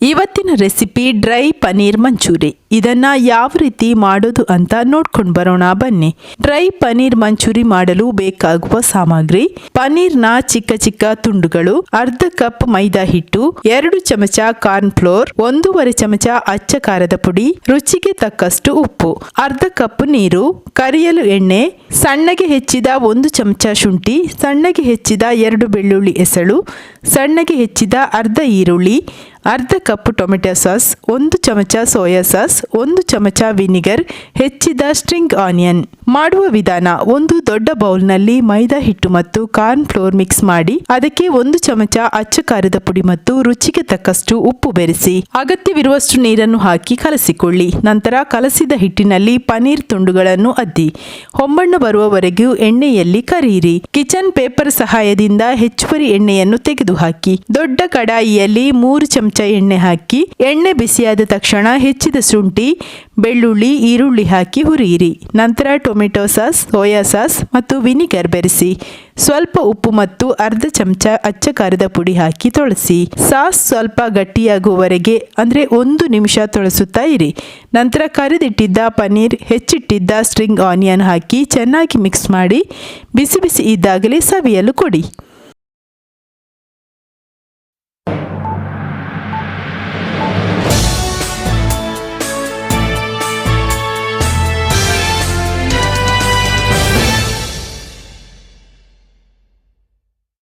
ಇವತ್ತಿನ recipe dry paneer manchurian. ಇದನ್ನ ಯಾವ ರೀತಿ ಮಾಡೋದು ಅಂತ ನೋಡ್ಕೊಂಡು ಬರೋಣ ಬನ್ನಿ. ಡ್ರೈ ಪನೀರ್ ಮಂಚೂರಿ ಮಾಡಲು ಬೇಕಾಗುವ ಸಾಮಗ್ರಿ, ಪನೀರ್ನ ಚಿಕ್ಕ ಚಿಕ್ಕ ತುಂಡುಗಳು, ಅರ್ಧ ಕಪ್ ಮೈದಾ ಹಿಟ್ಟು, ಎರಡು ಚಮಚ ಕಾರ್ನ್ ಫ್ಲೋರ್, ಒಂದೂವರೆ ಚಮಚ ಅಚ್ಚ ಖಾರದ ಪುಡಿ, ರುಚಿಗೆ ತಕ್ಕಷ್ಟು ಉಪ್ಪು, ಅರ್ಧ ಕಪ್ ನೀರು, ಕರಿಯಲು ಎಣ್ಣೆ, ಸಣ್ಣಗೆ ಹೆಚ್ಚಿದ ಒಂದು ಚಮಚ ಶುಂಠಿ, ಸಣ್ಣಗೆ ಹೆಚ್ಚಿದ ಎರಡು ಬೆಳ್ಳುಳ್ಳಿ ಎಸಳು, ಸಣ್ಣಗೆ ಹೆಚ್ಚಿದ ಅರ್ಧ ಈರುಳ್ಳಿ ಅರ್ಧ ಕಪ್ ಟೊಮೆಟೊ ಸಾಸ್, ಒಂದು ಚಮಚ ಸೋಯಾ ಸಾಸ್, ಒಂದು ಚಮಚ ವಿನಿಗರ್, ಹೆಚ್ಚಿದ ಸ್ಟ್ರಿಂಗ್ ಆನಿಯನ್. ಮಾಡುವ ವಿಧಾನ, ಒಂದು ದೊಡ್ಡ ಬೌಲ್ನಲ್ಲಿ ಮೈದಾ ಹಿಟ್ಟು ಮತ್ತು ಕಾರ್ನ್ ಫ್ಲೋರ್ ಮಿಕ್ಸ್ ಮಾಡಿ, ಅದಕ್ಕೆ ಒಂದು ಚಮಚ ಅಚ್ಚ ಖಾರದ ಪುಡಿ ಮತ್ತು ರುಚಿಗೆ ತಕ್ಕಷ್ಟು ಉಪ್ಪು ಬೆರೆಸಿ, ಅಗತ್ಯವಿರುವಷ್ಟು ನೀರನ್ನು ಹಾಕಿ ಕಲಸಿಕೊಳ್ಳಿ. ನಂತರ ಕಲಸಿದ ಹಿಟ್ಟಿನಲ್ಲಿ ಪನೀರ್ ತುಂಡುಗಳನ್ನು ಅದ್ದಿ, ಹೊಂಬಣ್ಣು ಬರುವವರೆಗೂ ಎಣ್ಣೆಯಲ್ಲಿ ಕರಿಯಿರಿ ಕಿಚನ್ ಪೇಪರ್ ಸಹಾಯದಿಂದ ಹೆಚ್ಚುವರಿ ಎಣ್ಣೆಯನ್ನು ತೆಗೆದುಹಾಕಿ, ದೊಡ್ಡ ಕಡಾಯಿಯಲ್ಲಿ ಮೂರು ಚಮಚ ಎಣ್ಣೆ ಹಾಕಿ, ಎಣ್ಣೆ ಬಿಸಿಯಾದ ತಕ್ಷಣ ಹೆಚ್ಚಿದ ಶುಂಠಿ, ಬೆಳ್ಳುಳ್ಳಿ, ಈರುಳ್ಳಿ ಹಾಕಿ ಹುರಿಯಿರಿ. ನಂತರ ಟೊಮೆಟೊ ಸಾಸ್, ಸೋಯಾ ಸಾಸ್ ಮತ್ತು ವಿನಿಗರ್ ಬೆರೆಸಿ. ಸ್ವಲ್ಪ ಉಪ್ಪು ಮತ್ತು ಅರ್ಧ ಚಮಚ ಅಚ್ಚ ಖಾರದ ಪುಡಿ ಹಾಕಿ ತೊಳಸಿ. ಸಾಸ್ ಸ್ವಲ್ಪ ಗಟ್ಟಿಯಾಗುವವರೆಗೆ, ಅಂದರೆ ಒಂದು ನಿಮಿಷ ತೊಳಸುತ್ತಾ ಇರಿ. ನಂತರ ಕರಿದಿಟ್ಟಿದ್ದ ಪನ್ನೀರ್, ಹೆಚ್ಚಿಟ್ಟಿದ್ದ ಸ್ಟ್ರಿಂಗ್ ಆನಿಯನ್ ಹಾಕಿ ಚೆನ್ನಾಗಿ ಮಿಕ್ಸ್ ಮಾಡಿ, ಬಿಸಿ ಬಿಸಿ ಇದ್ದಾಗಲೇ ಸವಿಯಲು ಕೊಡಿ.